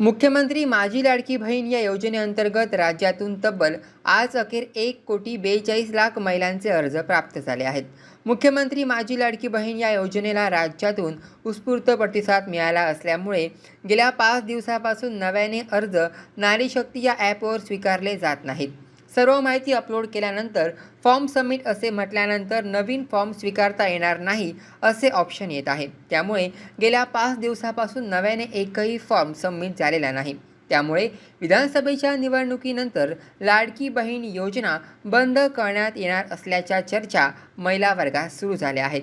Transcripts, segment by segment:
मुख्यमंत्री माझी लाडकी बहीण या योजनेअंतर्गत राज्यातून तब्बल आज अखेर एक कोटी बेचाळीस लाख महिलांचे अर्ज प्राप्त झाले आहेत. मुख्यमंत्री माझी लाडकी बहीण या योजनेला राज्यातून उत्स्फूर्त प्रतिसाद मिळाला असल्यामुळे गेल्या पाच दिवसापासून नव्याने अर्ज नारीशक्ती या ॲपवर स्वीकारले जात नाहीत. सर्व माहिती अपलोड केल्यानंतर फॉर्म सबमिट असे म्हटल्यानंतर नवीन फॉर्म स्वीकारता येणार नाही असे ऑप्शन येत आहे त्यामुळे गेल्या पाच दिवसापासून नव्याने एकही फॉर्म सबमिट झालेला नाही. त्यामुळे विधानसभेच्या निवडणुकीनंतर लाडकी बहीण योजना बंद करण्यात येणार असल्याच्या चर्चा महिला वर्गात सुरू झाल्या आहेत.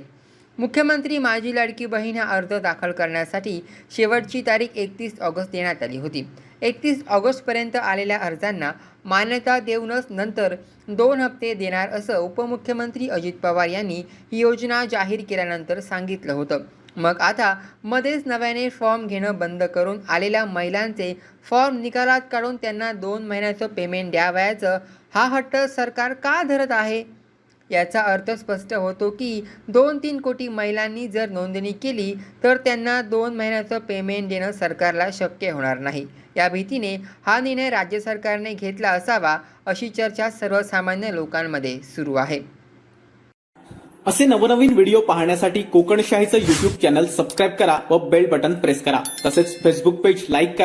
मुख्यमंत्री माझी लाडकी बहीण हा अर्ज दाखल करण्यासाठी शेवटची तारीख एकतीस ऑगस्ट देण्यात आली होती. एकतीस ऑगस्टपर्यंत आलेल्या अर्जांना मान्यता देऊनच नंतर दोन हप्ते देणार असं उपमुख्यमंत्री अजित पवार यांनी ही योजना जाहीर केल्यानंतर सांगितलं होतं. मग आता मध्येच नव्याने फॉर्म घेणं बंद करून आलेल्या महिलांचे फॉर्म निकालात काढून त्यांना दोन महिन्याचं पेमेंट द्यावयाचं हा हट्ट सरकार का धरत आहे? याचा अर्थ स्पष्ट होतो की दोन तीन कोटी महिलांनी जर नोंदणी केली तर त्यांना दोन महिन्याचं पेमेंट देणं सरकारला शक्य होणार नाही. या भीतीने हा निर्णय राज्य सरकारने घेतला असावा अशी चर्चा सर्वसामान्य लोकांमध्ये सुरू आहे. असे नवनवीन व्हिडिओ पाहण्यासाठी कोकणशाहीचं युट्यूब चॅनल सबस्क्राईब करा व बेल बटन प्रेस करा. तसेच फेसबुक पेज लाईक करा.